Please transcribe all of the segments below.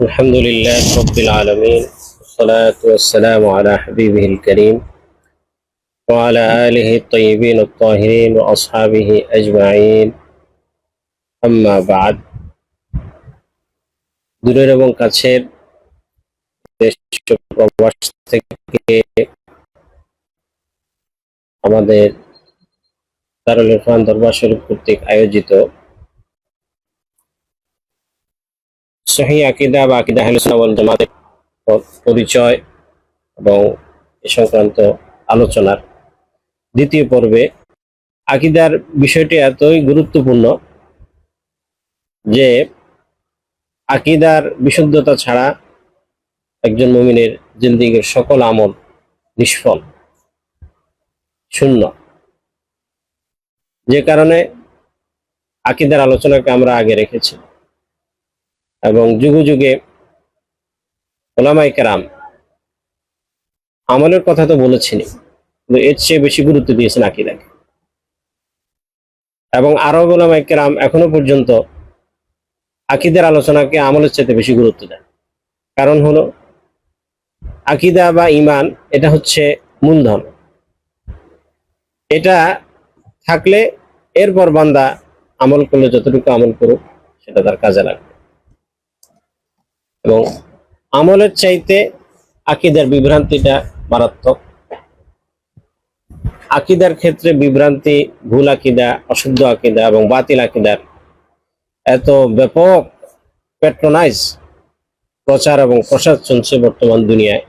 الحمد لله رب العالمين والصلاة والسلام على حبيبه الكريم وعلى آله الطيبين الطاهرين وأصحابه أجمعين أما بعد দূরের এবং কাছের দেশ ও প্রবাস থেকে আমাদের দারুল ইরফান দরবার শরীফ কর্তৃক আয়োজিত সহি আকিদা বা আকিদা আহলুসুন্নাহ ওয়াল জামাতের পরিচয় এবং এ সংক্রান্ত আলোচনার দ্বিতীয় পর্বে আকিদার বিষয়টি এতই গুরুত্বপূর্ণ যে আকিদার বিশুদ্ধতা ছাড়া একজন মুমিনের জিন্দিগির সকল আমল নিষ্ফল, শূন্য। যে কারণে আকিদার আলোচনাকে আমরা আগে রেখেছি। এবং যুগে যুগে ওলামাই কেরাম আমলের কথা তো বলেছেনই, কিন্তু এর চেয়ে বেশি গুরুত্ব দিয়েছেন আকিদাকে। এবং আরও ওলামাই কেরাম এখনও পর্যন্ত আকিদের আলোচনাকে আমলের চেয়ে বেশি গুরুত্ব দেন। কারণ হলো, আকিদা বা ইমান এটা হচ্ছে মূলধন। এটা থাকলে এরপর বান্দা আমল করলে যতটুকু আমল করুক, সেটা তার কাজে লাগবে। এবং আমলের চাইতে আকিদার বিভ্রান্তিটা মারাত্মক। আকিদার ক্ষেত্রে বিভ্রান্তি, ভুল আকিদা, অশুদ্ধ আকিদা এবং বাতিল আকিদার এত ব্যাপক প্যাট্রোনাইজ প্রচার এবং প্রসার চলছে বর্তমান দুনিয়ায়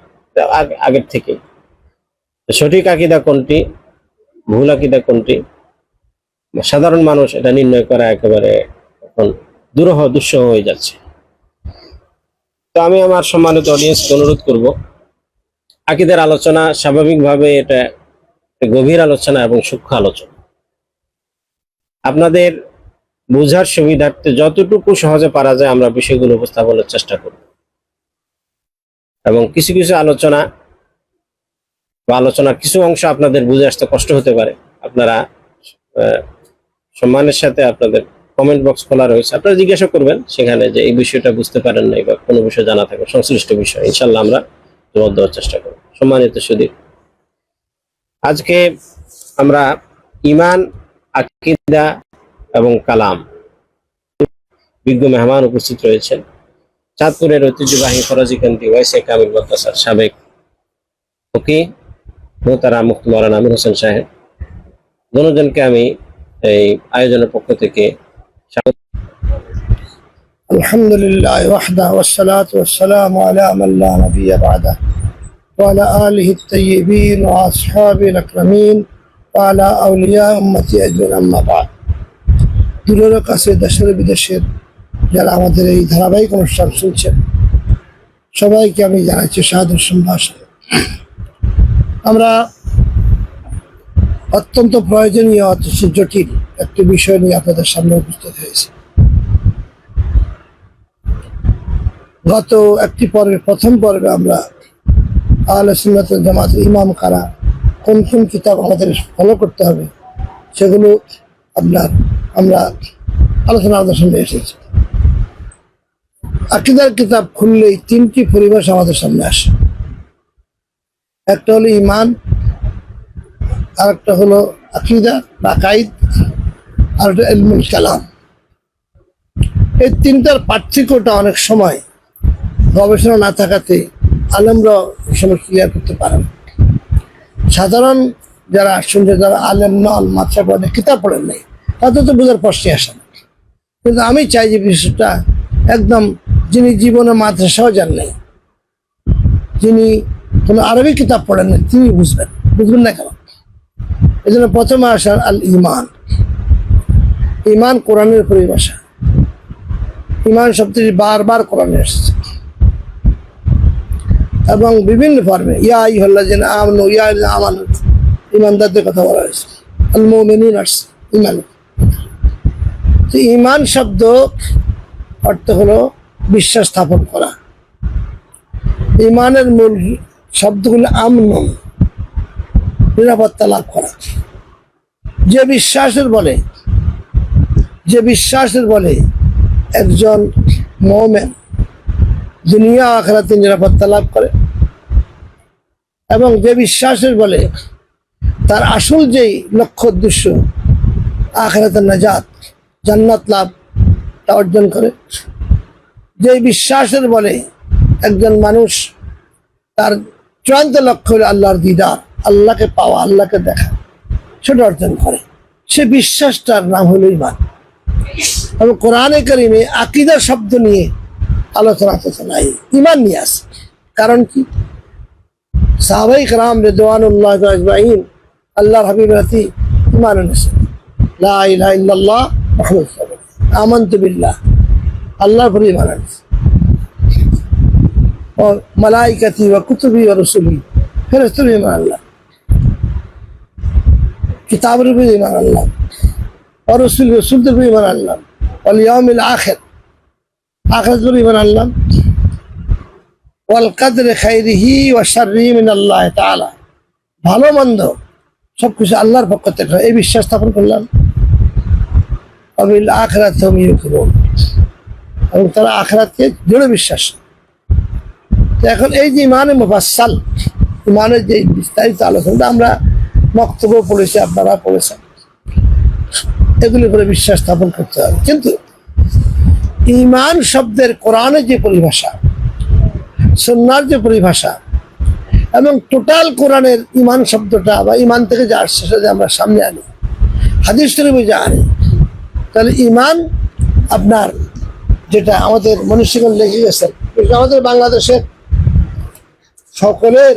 আগের থেকে সঠিক আকিদা কোনটি, ভুল আকিদা কোনটি? সাধারণ মানুষ এটা নির্ণয় করা একেবারে এখন দুরহ, দুঃসহ হয়ে যাচ্ছে। তো আমি আমার সম্মানিত অডিয়েন্সকে অনুরোধ করব, আকিদের আলোচনা স্বাভাবিকভাবে এটা গভীর আলোচনা এবং সূক্ষ্ম আলোচনা। আপনাদের বোঝার সুবিধার্থে যতটুকু সহজে পারা যায় আমরা বিষয়গুলো উপস্থাপনের চেষ্টা করব। এবং কিছু কিছু আলোচনা বা আলোচনার কিছু অংশ আপনাদের বুঝে আসতে কষ্ট হতে পারে। আপনারা সম্মানের সাথে আপনাদের কমেন্ট বক্স খোলা রয়েছে। আপনারা জিজ্ঞাসা করবেন সেখানে যে এই বিষয়টা বুঝতে পারেন নাই বা কোনো বিষয় জানা থাকে সংশ্লিষ্ট বিষয় ইনশাল্লাহ আমরা জবাব দেওয়ার চেষ্টা করব। সম্মানিত সুদীপ, আজকে আমরা ইমান আকিদা এবং কালাম বিজ্ঞ মেহমান উপস্থিত রয়েছেন। চাঁদপুরের ঐতিহ্যবাহী ফরাজি কান্তি ওয়াইসে কামিল মাদ্রাসার সাবেক ফকি মোহতারা মুক্ত মৌলানা আমির হোসেন সাহেব। দুজনকে আমি এই আয়োজনের পক্ষ থেকে الحمد لله وحده والصلاة والسلام على من لا نبي بعده وعلى آله الطيبين وأصحابه الأكرمين وعلى أولياء أمتي أجمعين أما بعد দূরের কাছে দেশের বিদেশের যারা আমাদের এই ধারাবাহিক অনুষ্ঠান শুনছেন সবাইকে আমি জানাচ্ছি সাদর সম্ভাষণ আমরা অত্যন্ত প্রয়োজনীয় অথচ জটিল একটি বিষয় নিয়ে আপনাদের সামনে উপস্থিত হয়েছি। গত একটি পর্বে প্রথম পর্বে আমরা আহলে ওয়াল ইমাম কারা কোন কোন কিতাব আমাদের ফলো করতে হবে সেগুলো আপনার আমরা আলোচনা আমাদের সামনে এসেছি। আকিদার কিতাব খুললেই তিনটি পরিবেশ আমাদের সামনে আসে। একটা হলো ইমান আর একটা হলো আকিদা বা কাইদ আর একটা এলমুল কালাম। এই তিনটার পার্থক্যটা অনেক সময় গবেষণা না থাকাতে আলেমরা এই সময় ক্লিয়ার করতে পারেন সাধারণ যারা শুনছে যারা আলেম নন মাত্রা পড়ে কিতাব পড়েন নাই, তাদের তো বোঝার প্রশ্নই আসে না। কিন্তু আমি চাই যে বিষয়টা একদম যিনি জীবনে মাদ্রাসাও যান নাই, যিনি কোনো আরবি কিতাব পড়েন নাই, তিনি বুঝবেন। বুঝবেন না কেন? এই জন্য প্রথমে আসার আল ইমান ইমান কোরআনের পরিভাষা। ইমান শব্দটি বারবার কোরআনে এসেছে। এবং বিভিন্ন ফর্মে ইয়া ইহল্লা যেন আমনু, ইয়া আমান, ইমানদারদের কথা বলা হয়েছে। আল মোমেনুন আসছে, ইমান। ইমান শব্দ অর্থ হলো বিশ্বাস স্থাপন করা। ইমানের মূল শব্দগুলো আমন নিরাপত্তা লাভ করা। যে বিশ্বাসের বলে যে বিশ্বাসের বলে একজন মোমেন দুনিয়া আখেরাতে নিরাপত্তা লাভ করে। এবং যে বিশ্বাসের বলে তার আসল যেই লক্ষ্য উদ্দেশ্য, আখেরাতের নাজাত, জান্নাত লাভ, তা অর্জন করে। যে বিশ্বাসের বলে একজন মানুষ, তার চূড়ান্ত লক্ষ্য হলো আল্লাহর দিদার, আল্লাহকে পাওয়া, আল্লাহকে দেখা, সেটা অর্জন করে। সে বিশ্বাসটার নাম হলো ইমান এবং কোরআনে করিমে আকিদা শব্দ নিয়ে আলোচনা নাই ইমান নিয়ে আসে কারণ কি? সাহাবাই কালাম রেদওয়ানুল্লাহ আজমাইন আল্লাহর হাবিব রাতি ইমান এনেছে। লা ইলাহা ইল্লাল্লাহ মুহাম্মদ সাল্লাল্লাহু আমানতু বিল্লাহ। আল্লাহর উপর ইমান এনেছে। ও মালাইকাতি ওয়া কুতুবি ওয়া রসুলি ইমান আল্লাহ। কিতাবের উপর ইমান আল্লাহ। ও রসুল রসুলদের উপর ইমান আনলাম। অল ইয়ামিল আখের। আখেরাতের ইমান আনলাম। ওয়াল কাদের খাইরিহি ওয়া আল্লাহ তাআলা। ভালো মন্দ সব কিছু আল্লাহর পক্ষ থেকে এই বিশ্বাস স্থাপন করলাম। অবিল আখরাত এবং তারা আখরাতকে দৃঢ় বিশ্বাস। এখন এই যে ইমানে মুফাসাল ইমানের যে বিস্তারিত আলোচনাটা আমরা বক্তব্য পড়েছি, আপনারা পড়েছেন। এগুলি করে বিশ্বাস স্থাপন করতে হবে। কিন্তু ইমান শব্দের কোরআনের যে পরিভাষা সন্ন্যার যে পরিভাষা, এবং টোটাল কোরআনের ইমান শব্দটা বা ইমান থেকে যে আসছে সেটা আমরা সামনে আনি, হাদিস শরীফে যা আনি, তাহলে ইমান আপনার যেটা আমাদের মনুষ্যগণ লেগে গেছেন আমাদের বাংলাদেশের সকলের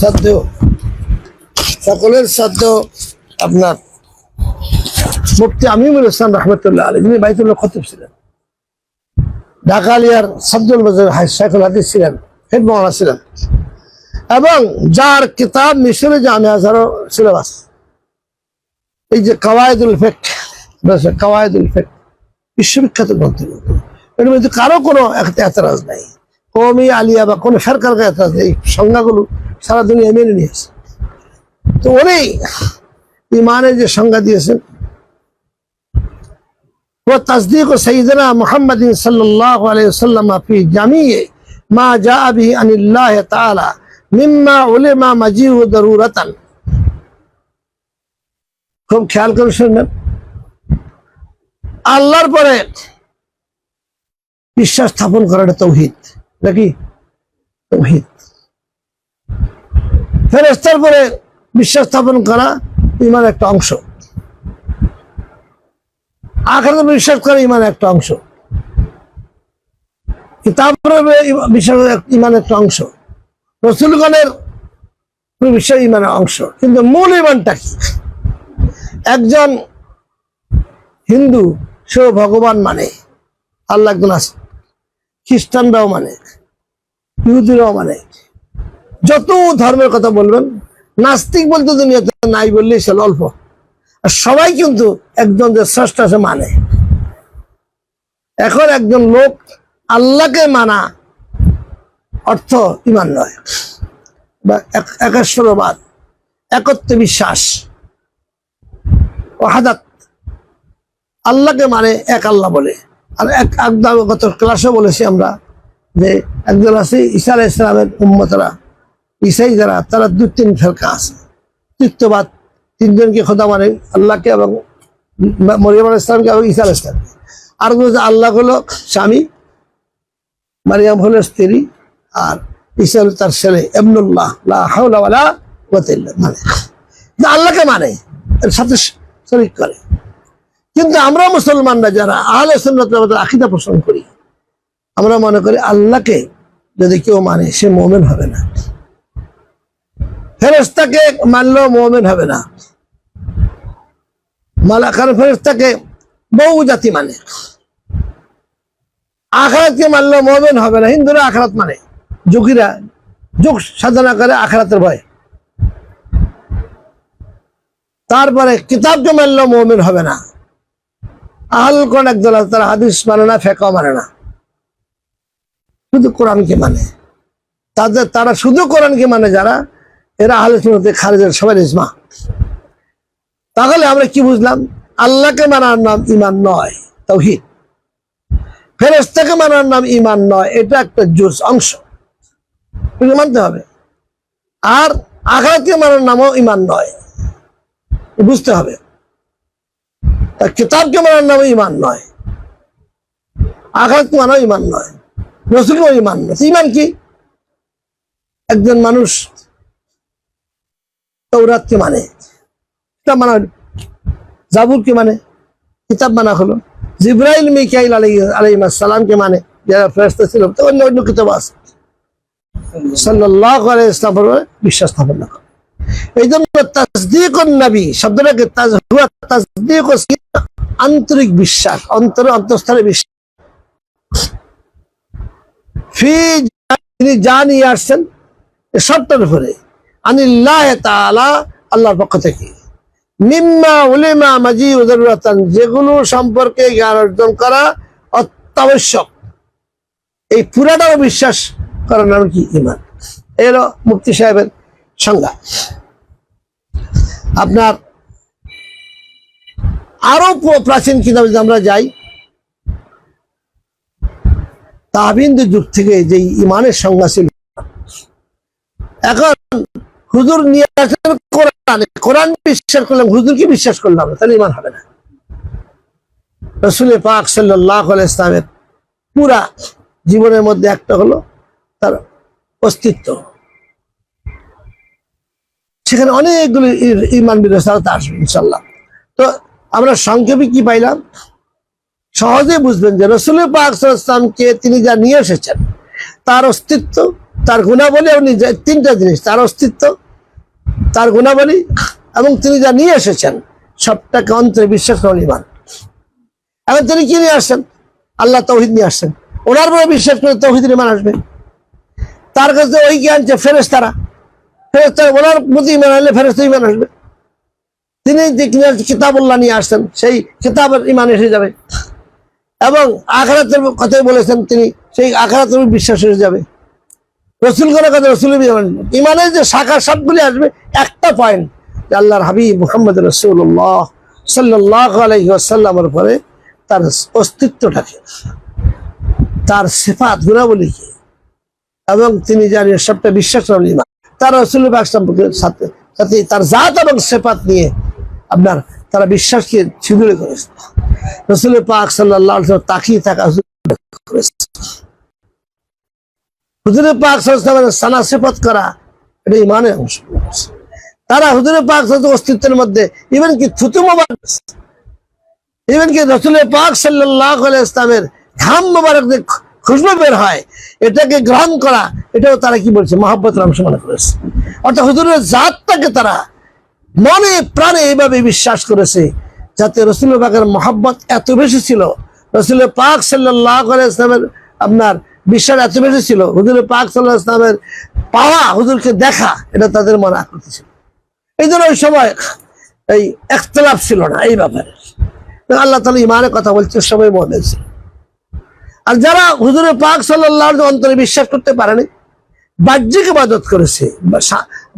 সাধ্য সকলের সাধ্য আপনার মুফতি আমিমুল ইসলাম রহমতুল্লাহ আলী যিনি বাইতুল্লাহ খতিব ছিলেন। ঢাকা আলিয়ার সাবদুল মজার শাইখুল হাদিস ছিলেন, হেড মৌলানা ছিলেন। এবং যার কিতাব মিশরে জামে হাজারো সিলেবাস। এই যে কাওয়ায়দুল ফেক কাওয়ায়দুল ফেক বিশ্ববিখ্যাত গ্রন্থ। এর মধ্যে কারও কোনো এতরাজ নাই। কমি আলিয়া বা কোনো সরকার এতরাজ নেই। সংজ্ঞাগুলো সারা দুনিয়া মেনে নিয়েছে। তো উনি ইমানের যে সংজ্ঞা দিয়েছেন وتصديق سيدنا محمد صلى الله عليه وسلم في جميع ما جاء به عن الله تعالى مما علم مجيء ضرورة খুব খেয়াল করে শুনবেন আল্লাহর পরে বিশ্বাস স্থাপন করাটা তৌহিদ নাকি তৌহিদ ফেরেস্তার পরে বিশ্বাস স্থাপন করা ইমান একটা অংশ আখেরাতে বিশ্বাস করে ইমান একটা অংশ। কিতাবের উপরে বিশ্বাস ইমান একটা অংশ। রসুলগণের বিশ্বাস ইমানের অংশ। কিন্তু মূল ইমানটা কি? একজন হিন্দু সেও ভগবান মানে আল্লাহ খ্রিস্টানরাও মানে ইহুদিরাও মানে। যত ধর্মের কথা বলবেন, নাস্তিক বলতে দুনিয়াতে নাই বললেই সে অল্প। সবাই কিন্তু একজন যে স্রষ্টা সে মানে। এখন একজন লোক আল্লাহকে মানা অর্থ ইমান নয়। বা একেশ্বরবাদ একত্ব বিশ্বাস। ওহাদাত আল্লাহকে মানে এক আল্লাহ বলে। আর এক একদম গত ক্লাসে বলেছি আমরা যে একজন আছে ঈসা আলাহ ইসলামের উম্মতরা, ঈসাই যারা, তারা দু তিন ফেরকা আছে। তৃতীয়বাদ তিনজনকে খোদা মানে আল্লাহকে এবং মরিয়ম আলাহ ইসলামকে এবং ঈসা আলাহ ইসলামকে আর আল্লাহ হলো স্বামী, মারিয়াম হলো স্ত্রী, আর হলো তার ছেলে এমনুল্লাহ মানে। আল্লাহকে মানে এর সাথে শরীক করে। কিন্তু আমরা মুসলমানরা যারা আহলে জামাতের আকীদা পোষণ করি, আমরা মনে করি আল্লাহকে যদি কেউ মানে সে মোমেন হবে না। ফেরেস্তাকে মানলেও মোমেন হবে না। মালাকার ফেরেস্তাকে বহু জাতি মানে। আখরাতকে মানলেও মোমেন হবে না। হিন্দুরা আখরাত মানে। যোগীরা যোগ সাধনা করে আখরাতের ভয়। তারপরে কিতাবকে মানলেও মোমেন হবে না। আহল কোন একদল তারা হাদিস মানে না ফেকাও মানে না। শুধু কোরআনকে মানে। তাদের, তারা শুধু কোরআনকে মানে যারা এরা আহলে সুন্নতে খারেজের সবাই ইজমা তাহলে আমরা কি বুঝলাম? আল্লাহকে মানার নাম ইমান নয় তৌহিদ ফেরেস্তাকে মানার নাম ইমান নয়, এটা একটা জুজ অংশ। মানতে হবে। আর আঘাতকে মানার নামও ইমান নয়, বুঝতে হবে। আর কিতাবকে মানার নামও ইমান নয় আঘাতকে মানাও ইমান নয়, রসুলকেও ইমান নয়। ইমান কি? একজন মানুষ তৌরাতকে মানে। কিতাব মানা হলো। জাবুরকে মানে। কিতাব মানা হলো। জিব্রাইল, মিকাইল আলাই আলাইসালামকে মানে। যারা ফেরস্তা ছিল, তো অন্য অন্য কিতাব আছে। সাল্লাহ বিশ্বাস স্থাপন না এই জন্য নবী শব্দটাকে আন্তরিক বিশ্বাস বিশ্বাস। ফি তিনি যা নিয়ে উপরে। আল্লাহর পক্ষ থেকে। মিম্মা উলিমা মাজি উদরুরাতান যেগুলো সম্পর্কে জ্ঞান অর্জন করা অত্যাবশ্যক। এই পুরাটাও বিশ্বাস করার নাম কি? ইমান এলো মুক্তি সাহেবের সংজ্ঞা। আপনার আরও প্রাচীন কিতাবে যদি আমরা যাই তাবিন্দের যুগ থেকে যে ইমানের সংজ্ঞা ছিল। এখন হুজুর নিয়ে আসেন কোরআন কোরআন বিশ্বাস করলাম হুজুরকে বিশ্বাস করলাম তাহলে ইমান হবে না। রসুল পাক সাল্লাহ ইসলামের পুরা জীবনের মধ্যে একটা হলো তার অস্তিত্ব। সেখানে অনেকগুলো ইমান বিরোধতা আসবে ইনশাল্লাহ তো আমরা সংক্ষেপে কি পাইলাম? সহজে বুঝবেন যে রসুল পাক ইসলামকে তিনি যা নিয়ে এসেছেন, তার অস্তিত্ব, তার গুণাবলী তিনটা জিনিস, তার অস্তিত্ব তার গুণাবলী এবং তিনি যা নিয়ে এসেছেন, সবটাকে অন্তরে বিশ্বাস করেন ইমান এখন তিনি কি নিয়ে আসছেন? আল্লাহ তৌহিদ নিয়ে আসছেন। ওনার উপরে বিশ্বাস করে তৌহিদের ইমান আসবে। তার কাছে ওই জ্ঞান যে ফেরেস তারা ফেরেস তারা ওনার প্রতি ইমান আনলে ফেরেস ইমান আসবে। তিনি যে কিতাবুল্লাহ নিয়ে আসছেন, সেই কিতাবের ইমান এসে যাবে। এবং আখরাতের কথাই বলেছেন তিনি, সেই আখরাতের উপর বিশ্বাস হয়ে যাবে। রসুল করে কথা, রসুল ইমানের যে শাখা সবগুলি আসবে, একটা পয়েন্ট আল্লাহর হাবিব মুহাম্মদ রসুল্লাহ সাল্লাহ পরে তার অস্তিত্বটাকে তার সেফাত গুণাবলীকে এবং তিনি জানি সবটা বিশ্বাস করেন ইমান। তার রসুল সম্পর্কে সাথে সাথে তার জাত এবং সেফাত নিয়ে আপনার তারা বিশ্বাসকে ছিদুরে করেছে। রসুল পাক সাল্লাহ তাকিয়ে থাকা করেছে হুজুরে পাক সাল্লামের সানা সেফত করা, এটা ইমানের অংশ। তারা হুজুরে পাক অস্তিত্বের মধ্যে ইভেন কি থুতু মোবারক ইভেন কি রসুল পাক সাল্লাহ ইসলামের ঘাম মোবারক যে খুশবু বের হয়, এটাকে গ্রহণ করা, এটাও তারা কি বলছে? মহাব্বত অংশ মনে করেছে। অর্থাৎ হুজুরের জাতটাকে তারা মনে প্রাণে এইভাবে বিশ্বাস করেছে, যাতে রসুল পাকের মহাব্বত এত বেশি ছিল। রসুল পাক সাল্লাহ ইসলামের আপনার বিশ্বাস এত বেশি ছিল। হুজুর পাক সাল্লাহ ইসলামের পাওয়া হুজুরকে দেখা, এটা তাদের মনে আকৃতি ছিল। এই জন্য ওই সময় এই একতলাপ ছিল না এই ব্যাপারে। আল্লাহ তালা ইমানের কথা বলছে সবাই মনে ছিল আর যারা হুজুরে পাক সাল্লাহ অন্তরে বিশ্বাস করতে পারেনি, বাহ্যিক ইবাদত করেছে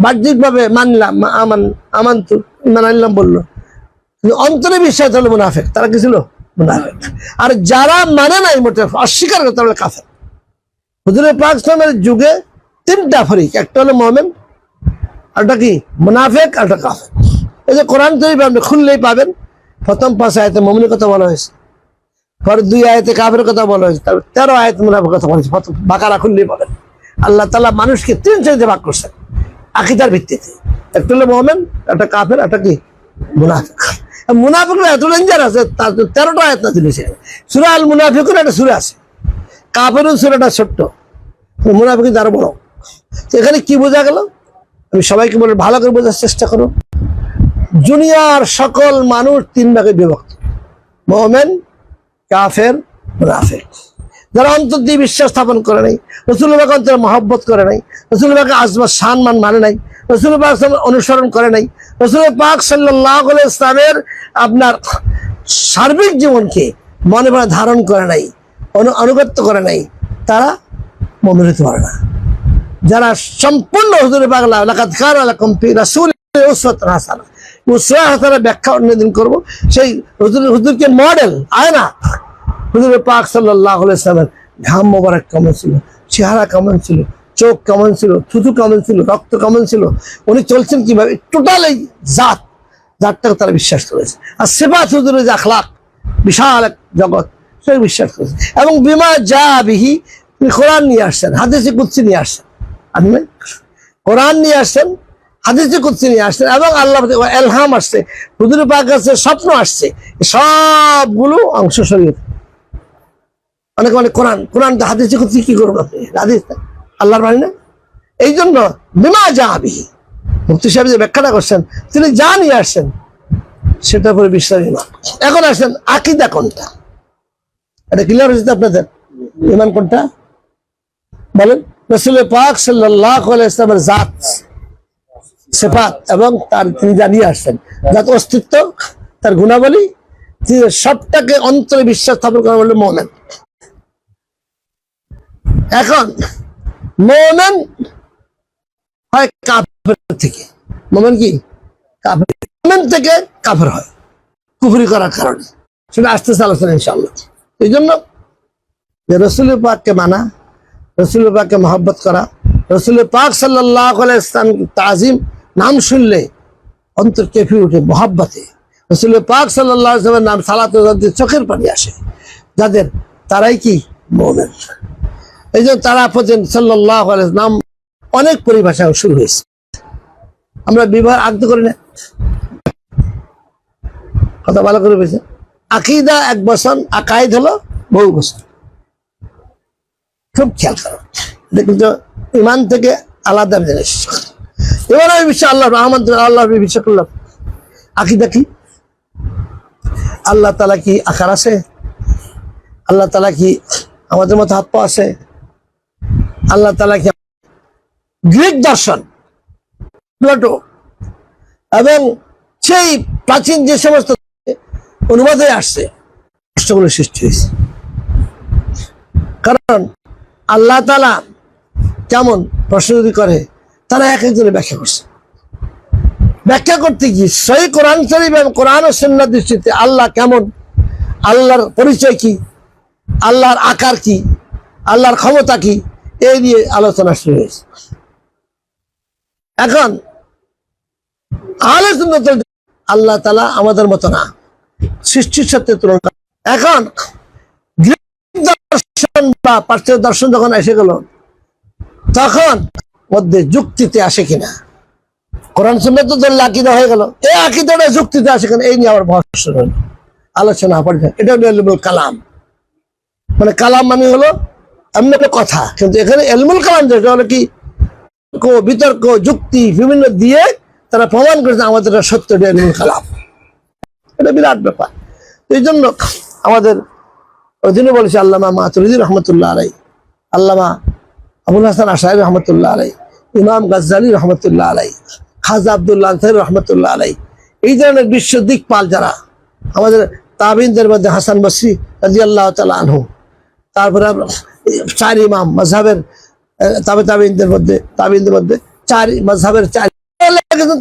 বাহ্যিক ভাবে মানলাম আমান, আমান্তু, ইমান আনলাম বলল। অন্তরে বিশ্বাস হলো মুনাফেক, তারা কি ছিল? মুনাফেক। আর যারা মানে নাই মোটে অস্বীকার করে হলে কাফের। হুজুরে পাক ইসলামের যুগে তিনটা ফরিক, একটা হলো মোমেন আরটা কি? মুনাফেক আরটা কাফের। এই যে কোরআন তৈরি আপনি খুললেই পাবেন। প্রথম পাঁচ আয়তে মমিনের কথা বলা হয়েছে। পরে দুই আয়তে কাফের কথা বলা হয়েছে। তারপর তেরো আয়তে মুনাফের কথা বলা হয়েছে। প্রথম বাকারা খুললেই পাবেন। আল্লাহ তালা মানুষকে তিন শ্রেণীতে ভাগ করছেন। আকিদার ভিত্তিতে। একটা হলো মোহামেন একটা কাফের, একটা কি? মুনাফিক। এত ডেঞ্জার আছে, তার তেরোটা আয়াত না দিলেছে সুরা আল মুনাফিকের একটা সুরা আছে। কাফেরও সুরাটা ছোট্ট মুনাফিক আরও বড়। এখানে কি বোঝা গেল? আমি সবাইকে বলে, ভালো করে বোঝার চেষ্টা করো দুনিয়ার সকল মানুষ তিন ভাগে বিভক্ত। মোহামেন কাফের, মুনাফিক। যারা অন্তর দিয়ে বিশ্বাস স্থাপন করে নাই রসুলবাগ অন্তরে মহব্বত করে নাই রসুলবাগে আজমা সম্মান মানে নাই রসুলবাগ অনুসরণ করে নাই, রসুল পাক সাল্লাহ ইসলামের আপনার সার্বিক জীবনকে মনে মনে ধারণ করে নাই। আনুগত্য করে নাই, তারা মমিন হতে পারে না। যারা সম্পূর্ণ হুজুরে পাগলা লাকাত খান আলাকুম ব্যাখ্যা অন্যদিন করব। সেই হুজুর, হুজুরকে মডেল, আয়না। হুজুর পাক সাল্লামের ঘাম মোবারক কেমন ছিল, চেহারা কেমন ছিল, চোখ কেমন ছিল থুতু কেমন ছিল, রক্ত কেমন ছিল, উনি চলছেন কীভাবে? টোটাল এই জাত, জাতটাকে তারা বিশ্বাস করেছে। আর সেবা হুজুরের যে বিশাল এক জগৎ। সেটা বিশ্বাস করেছে। এবং বিমা যা বিহি, তিনি কোরআন নিয়ে আসছেন, হাদিসে কুচ্ছি নিয়ে আসছেন। আপনি কোরআন নিয়ে আসছেন, হাদিসে কুচ্ছি নিয়ে আসছেন, এবং আল্লাহ এলহাম আসছে হুজুর পাক কাছে স্বপ্ন আসছে সবগুলো অংশ শরীর অনেক মানে কোরআন কোরআন হাদিসে কুচ্ছি কি করবেন আপনি? হাদিস আল্লাহর বাণী না? এই জন্য বিমা যা বিহি মুক্তি সাহেব যে ব্যাখ্যাটা করছেন, তিনি যা নিয়ে আসছেন, সেটার উপরে বিশ্বাস এখন আসেন আকিদা কোনটা? এটা ক্লিয়ার হয়েছে আপনাদের? ইমান কোনটা? বলেন রসুল পাক সাল্লাহ জাত, সেফাত এবং তার তিনি যা নিয়ে আসছেন। যাত অস্তিত্ব, তার গুণাবলী সবটাকে অন্তরে বিশ্বাস স্থাপন করা বললে মৌমেন। এখন, মৌমেন হয় কাফের থেকে। মোমেন কি? কাফের থেকে কাফের হয়। কুফরি করার কারণে। সেটা আস্তে আস্তে আলোচনা ইনশাল্লাহ এই জন্য রসুল পাককে মানা রসুল পাককে মহব্বত করা রসুল পাক সাল্লাহ ইসলাম তাজিম নাম শুনলে অন্তর কেঁপে উঠে মহাব্বতে। রসুল পাক সাল্লাহ ইসলামের নাম সালাত চোখের পানি আসে। যাদের, তারাই কি? মৌমেন। এই জন্য তারা পর্যন্ত সাল্লাহ নাম অনেক পরিভাষা শুরু হয়েছে। আমরা বিবাহ আগ্দ করি না। কথা ভালো করে পেয়েছে আকিদা এক বছর, আকাইদ হলো বহু বছর। খুব খেয়াল করো। এটা কিন্তু ইমান থেকে আলাদা জিনিস। এবার আমি বিশ্বাস আল্লাহ, রহমান আল্লাহ বিশ্বাস করলাম আকিদা কি? আল্লাহ তালা কি আকার আছে? আল্লাহ তালা কি আমাদের মতো হাত পা আছে? আল্লাহ তালা কি গ্রিক দর্শন? প্লাটো। এবং সেই প্রাচীন যে সমস্ত অনুবাদে আসছে। কষ্টগুলো সৃষ্টি হয়েছে। কারণ আল্লাহ তালা কেমন প্রশ্ন যদি করে, তারা এক একজনে ব্যাখ্যা করছে। ব্যাখ্যা করতে গিয়ে সেই কোরআন শরীফ এবং কোরআন ও সন্ন্যার দৃষ্টিতে আল্লাহ কেমন? আল্লাহর পরিচয় কি? আল্লাহর আকার কি? আল্লাহর ক্ষমতা কি? এই নিয়ে আলোচনা শুরু হয়েছে। এখন সুন্নাতুল আল্লাহ তালা আমাদের মতো না। সৃষ্টির সাথে তুলনা। এখন দর্শন বা পাশ্চাত্য দর্শন যখন এসে গেল, তখন মধ্যে যুক্তিতে আসে কিনা? কোরআন শুনলে তো ধরলে আকিদা হয়ে গেল। এই আকিদাটা যুক্তিতে আসে কিনা? এই নিয়ে আবার ভরসা হলো। আলোচনা পড়ে এটা হলো এলমুল কালাম। মানে কালাম মানে হলো এমন একটা কথা। কিন্তু এখানে এলমুল কালাম যেটা হলো কি, বিতর্ক যুক্তি, বিভিন্ন দিয়ে তারা প্রমাণ করেছে আমাদের এটা সত্য এটা এলমুল কালাম। এটা বিরাট ব্যাপার। এই জন্য আমাদের ওই দিনে বলেছে আল্লামা মাতুরিদি রহমতুল্লাহ আলাই আল্লামা আবুল হাসান আশাই রহমতুল্লাহ আলাই ইমাম গাজ্জালি রহমতুল্লাহ আলাই খাজা আবদুল্লাহ আনসারি রহমতুল্লাহ আলাই এই ধরনের বিশ্ব দিকপাল যারা, আমাদের তাবিনদের মধ্যে হাসান বসরি রাজি আল্লাহ তালা আনহু, তারপরে চার ইমাম মজহাবের তাবে তাবিনদের মধ্যে তাবিনদের মধ্যে চার মজহাবের চার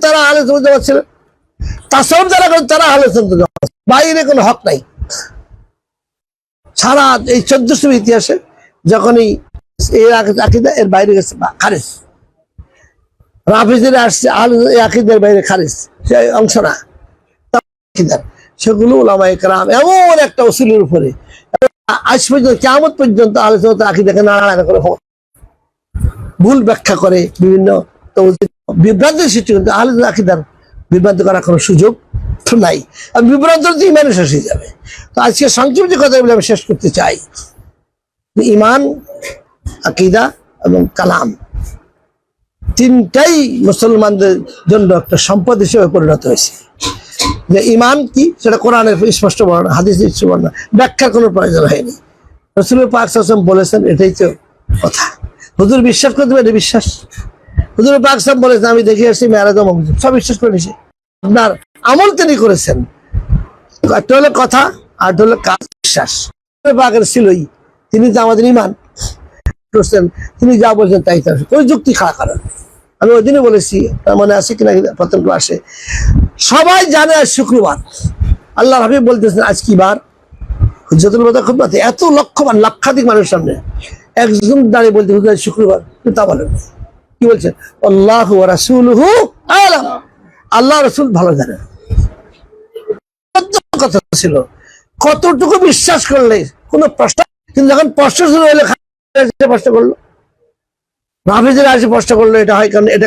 তারা আলে জামাত ছিলেন। যারা তারা জামাত। বাইরে কোনো হক নাই। সারা এই চোদ্দশো ইতিহাসে যখনই আকিদা এর বাইরে গেছে রাফিজের আসছে আকিদের বাইরে সে অংশ না। সেগুলো ওলামা একরাম এমন একটা ওসুলের উপরে। আজ পর্যন্ত কেমন পর্যন্ত আলোচনা আকিদাকে নাড়াড়া করে ভুল ব্যাখ্যা করে বিভিন্ন বিভ্রান্তির সৃষ্টি করতে আলোচনা আকিদার বিভ্রান্ত করার কোনো সুযোগ নাই। আর বিভ্রান্ত তো ইমানে শেষ হয়ে যাবে। তো আজকে সংক্ষিপ্ত কথা বলে আমি শেষ করতে চাই। ইমান আকিদা এবং কালাম তিনটাই মুসলমানদের জন্য একটা সম্পদ হিসেবে পরিণত হয়েছে। যে ইমান কি? সেটা কোরআনের স্পষ্ট বর্ণনা, হাদিস বর্ণনা, ব্যাখ্যার কোনো প্রয়োজন হয়নি। রসুল পাক বলেছেন এটাই তো কথা। হুজুর বিশ্বাস করতে পারে বিশ্বাস? হুজুর পাক সাহেব বলেছেন আমি দেখে আসছি মেয়ারাজ সব বিশ্বাস করে নিছে আপনার আমল তিনি করেছেন। একটা হলো কথা, আর হলো কাজ, বিশ্বাস। পাকের ছিলই। তিনি তো আমাদের ইমান করছেন, তিনি যা বলছেন তাই তার। কোন যুক্তি খাড়া করেন আমি ওই দিনে বলেছি, তার মানে আছে কিনা প্রথম ক্লাসে সবাই জানে আজ শুক্রবার। আল্লাহ হাবিব বলতেছেন, আজ কি বার? হুজরতুল বাদা খুতবাতে এত লক্ষ মান লক্ষাধিক মানুষের সামনে। একজন দাঁড়িয়ে বলতে শুক্রবার। তা বলেন। কি বলছেন আল্লাহ রাসূলুহু আলাম। আল্লাহ রসুল ভালো জানেন কথা ছিল। কতটুকু বিশ্বাস করলে কোনো প্রশ্ন কিন্তু যখন প্রশ্ন প্রশ্ন করল। রাফিজের আসে প্রশ্ন করল, এটা হয় কারণ এটা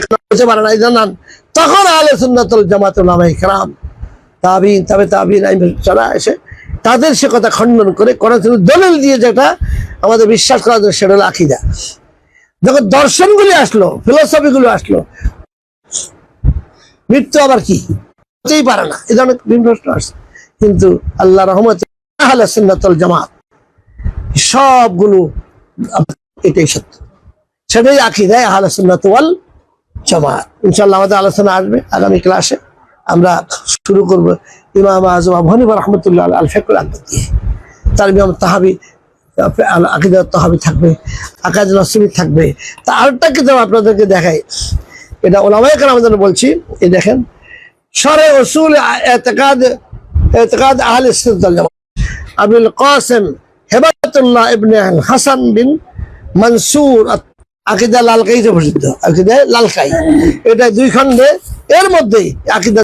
পারে না জানান। তখন তাবিন, তবে তাবিন চলা এসে তাদের সে কথা খণ্ডন করে দলিল দিয়ে যেটা আমাদের বিশ্বাস করা সেটা হলো আকিদা। যখন দর্শনগুলি আসলো ফিলোসফি গুলো আসলো। মৃত্যু আবার কি? হতেই পারে না, এই ধরনের বিভিন্ন প্রশ্ন আসছে। কিন্তু আল্লাহ রহমত আহলে জামাত, সবগুলো এটাই সত্য। সেটাই আকিদায় আহলে সুন্নাত ওয়াল জামাত। ইনশাআল্লাহ আমাদের আলোচনা আসবে আগামী ক্লাসে। আমরা শুরু করব ইমাম আজম আবু হানিফা রহমতুল্লাহ আল ফেকুল আকবর দিয়ে তার ইমাম তাহাবি আকিদা তাহাবি থাকবে আকাজ নসিবি থাকবে। তা আরেকটা কিতাব আপনাদেরকে দেখাই। এটা ওলামাই কালাম জন্য বলছি, এই দেখেন, শরে উসুল এতকাদ কাসেম হেবাতুল্লাহ ইবনে হাসান বিন মনসুর আকিদা লালকাইতে প্রসিদ্ধ, আকিদা লালকাই। এটা দুই খণ্ডে, এর মধ্যেই আকিদা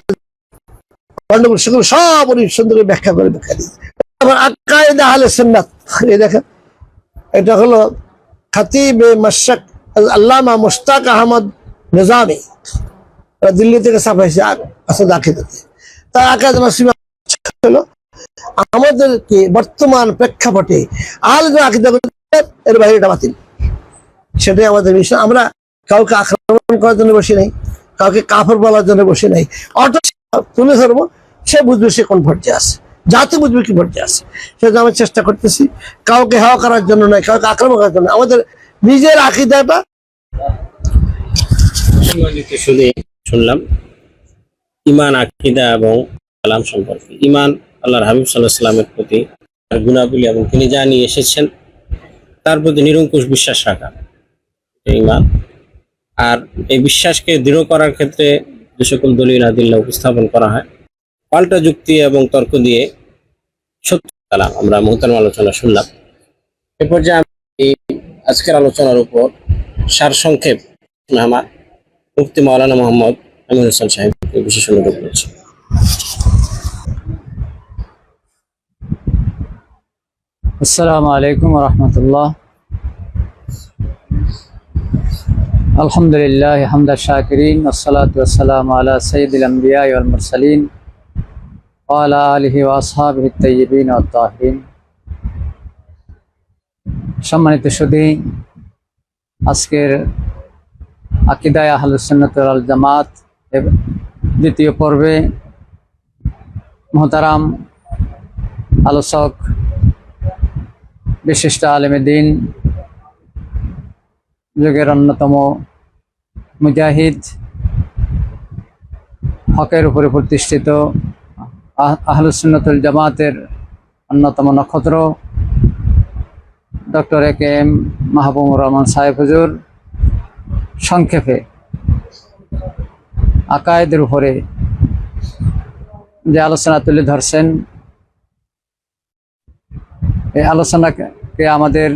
সব সুন্দর ব্যাখ্যা করে ব্যাখ্যা দিয়েছে আবার আকায়দা আহলে সুন্নাত। এই দেখেন, এটা হলো খাতিব মাসাক আল্লামা মুস্তাক আহমদ নিজামি। দিল্লি থেকে ছাপাইছে আসলে আকিদাতে তার আকাদ মাসিমা হলো আমাদেরকে বর্তমান প্রেক্ষাপটে আল আকিদা এর বাইরে এটা বাতিল। সেটাই আমাদের বিষয়। আমরা কাউকে আক্রমণ করার জন্য বসে নাই, কাউকে কাফর বলার জন্য বসে নাই। অটো তুলে ধরবো, সে বুঝবে সে কোন পর্যায়ে আছে। জাতি বুঝবে কি পর্যায়ে আছে। সেটা আমরা চেষ্টা করতেছি কাউকে হাওয়া করার জন্য নয়, কাউকে আক্রমণ করার জন্য আমাদের নিজের আকিদাটা শুধু শুনলাম ইমান আকিদা এবং কালাম সম্পর্কে। ইমান আল্লাহর হাবিব সাল্লাহ সাল্লামের প্রতি তার গুণাবলী এবং তিনি যা নিয়ে এসেছেন, তার প্রতি নিরঙ্কুশ বিশ্বাস রাখা। ইমান আর এই বিশ্বাসকে দৃঢ় করার ক্ষেত্রে যে সকল দলিল আদিল্লা উপস্থাপন করা হয় পাল্টা যুক্তি এবং তর্ক দিয়ে সত্য কালাম। আমরা মোহতারাম আলোচনা শুনলাম। এ পর্যায়ে আমি আজকের আলোচনার উপর সার সংক্ষেপ আমার মুক্তি মৌলানা মোহাম্মদ আমির হোসেন সাহেবকে বিশেষ অনুরোধ করছি। আসসালামু আলাইকুম রহমতুল্লাহ। আলহামদুলিল্লাহ হামদা শাকিরিন ওসালাত ওসালাম আলা সঈদুল আম্বিয়া ওয়াল মুরসালিন। وعلى آله وأصحابه الطيبين والطاهرين সম্মানিত সুধী আজকের আকিদায় আহলুসুন্নত আল জামাত এর দ্বিতীয় পর্বে মোহতারাম আলোচক বিশিষ্ট আলেমে দিন যুগের অন্যতম মুজাহিদ হকের উপরে প্রতিষ্ঠিত আহ- আহলুসুন্নতুল জামাতের অন্যতম নক্ষত্র। Doctor A K M Mahbubur Rahman সাহেব হুজুর, সংক্ষেপে। আকায়েদের উপরে যে আলোচনা তুলে ধরছেন এই আলোচনাকে আমাদের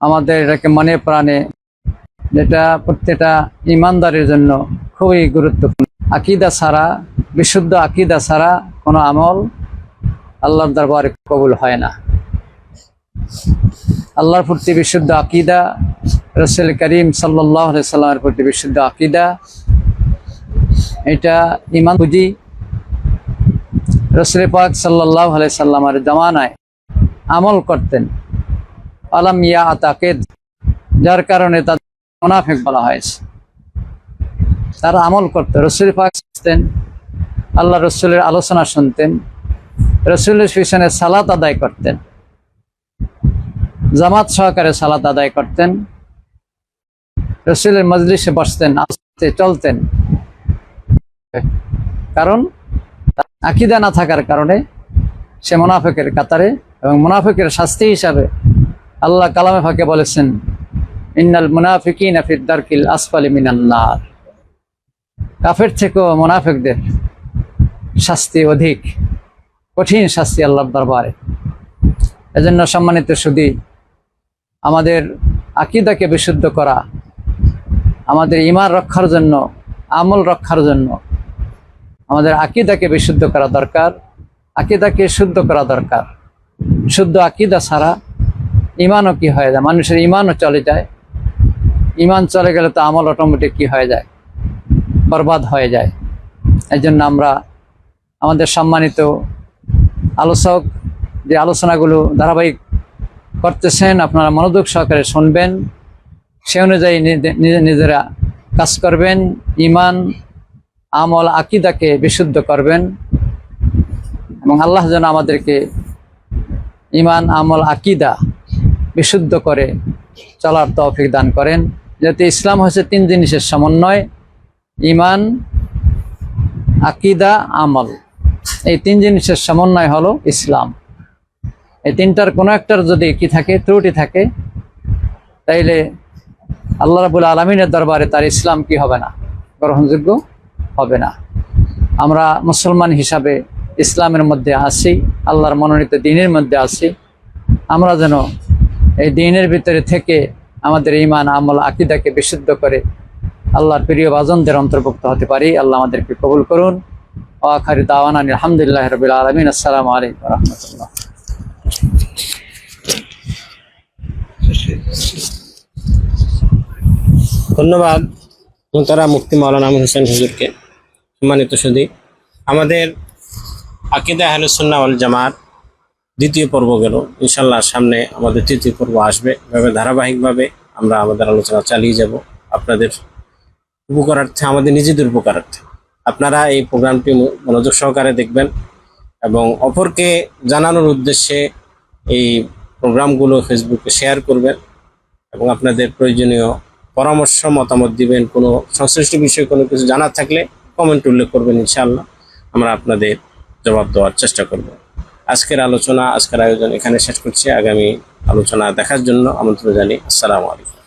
আমাদের এটাকে মনে প্রাণে যেটা প্রত্যেকটা ইমানদারের জন্য খুবই গুরুত্বপূর্ণ। আকিদা ছাড়া বিশুদ্ধ আকিদা ছাড়া কোনো আমল আল্লাহর দরবারে কবুল হয় না। আল্লাহর প্রতি বিশুদ্ধ আকিদা, রসুল করিম সাল্লাহ সাল্লামের প্রতি বিশুদ্ধ আকিদা, এটা ইমান বুঝি রসুল পাক সাল্লাহ সাল্লামের জামানায় আমল করতেন। আলাম ইয়া আতাকেদ যার কারণে তাদের মোনাফেক বলা হয়েছে। তারা আমল করতেন রসুল পাক আসতেন আল্লাহ রসুলের আলোচনা শুনতেন। রসুলের পিছনে সালাত আদায় করতেন। জামাত সহকারে সালাত আদায় করতেন। রসুলের মজলিসে বসতেন, আসতে চলতেন। কারণ আকিদা না থাকার কারণে সে মোনাফেকের কাতারে এবং মোনাফেকের শাস্তি হিসাবে আল্লাহ কালামে ফাঁকে বলেছেন, ইন্নাল মুনাফিকিন ফিদ দারকিল আসফালি মিনান্নার কাফের থেকেও মোনাফেকদের শাস্তি অধিক, কঠিন শাস্তি আল্লাহর দরবারে। এজন্য সম্মানিত সুদী, আমাদের আকিদাকে বিশুদ্ধ করা, আমাদের ইমান রক্ষার জন্য, আমল রক্ষার জন্য আমাদের আকিদাকে বিশুদ্ধ করা দরকার, আকিদাকে শুদ্ধ করা দরকার। শুদ্ধ আকিদা ছাড়া ইমানও কি হয়ে যায়? মানুষের ইমানও চলে যায়। ইমান চলে গেলে তো আমল অটোমেটিক কি হয়ে যায়? বরবাদ হয়ে যায়। এই জন্য আমরা আমাদের সম্মানিত আলোচক যে আলোচনাগুলো ধারাবাহিক করতেছেন, আপনারা মনোযোগ সহকারে শুনবেন। সে অনুযায়ী নিজে- নিজে- নিজেরা কাজ করবেন ইমান আমল, আকিদাকে বিশুদ্ধ করবেন এবং আল্লাহ যেন আমাদেরকে ইমান আমল, আকিদা বিশুদ্ধ করে চলার তৌফিক দান করেন। যাতে ইসলাম হচ্ছে তিন জিনিসের সমন্বয় ইমান আকিদা, আমল। এই তিন জিনিসের সমন্বয় হলো ইসলাম। এই তিনটার কোনো একটার যদি কি থাকে, ত্রুটি থাকে, তাইলে আল্লাহ রাবুল আলমিনের দরবারে তার ইসলাম কি হবে না? গ্রহণযোগ্য হবে না। আমরা মুসলমান হিসাবে ইসলামের মধ্যে আছি, আল্লাহর মনোনীত দিনের মধ্যে আছি। আমরা যেন এই দিনের ভিতরে থেকে আমাদের ইমান আমল, আকিদাকে বিশুদ্ধ করে আল্লাহর প্রিয় বাজনদের অন্তর্ভুক্ত হতে পারি। আল্লাহ আমাদেরকে কবুল করুন। ওয়াখারি দাওয়ান আলহামদুলিল্লাহ রবিল আলমিন। আসসালামু আলাইকুম রহমতুল্লাহ। ধন্যবাদ মোতারা মুফতি মাওলানা আমির হোসেন হুজুরকে। সম্মানিত সুদী আমাদের আকিদা ওয়াল জামাত দ্বিতীয় পর্ব গেল। ইনশাল্লাহ সামনে আমাদের তৃতীয় পর্ব আসবে। এভাবে ধারাবাহিকভাবে আমরা আমাদের আলোচনা চালিয়ে যাব। আপনাদের উপকারার্থে, আমাদের নিজেদের উপকারার্থে। আপনারা এই প্রোগ্রামটি মনোযোগ সহকারে দেখবেন এবং অপরকে জানানোর উদ্দেশ্যে এই প্রোগ্রামগুলো ফেসবুকে শেয়ার করবেন এবং আপনাদের প্রয়োজনীয় পরামর্শ, মতামত দিবেন, কোনো সংশ্লিষ্ট বিষয়ে কোনো কিছু জানার থাকলে কমেন্ট উল্লেখ করবেন ইনশাআল্লাহ। আমরা আপনাদের জবাব দেওয়ার চেষ্টা করব। আজকের আলোচনা, আজকের আয়োজন এখানে শেষ করছি। আগামী আলোচনা দেখার জন্য আমন্ত্রণ জানি আসসালামু আলাইকুম।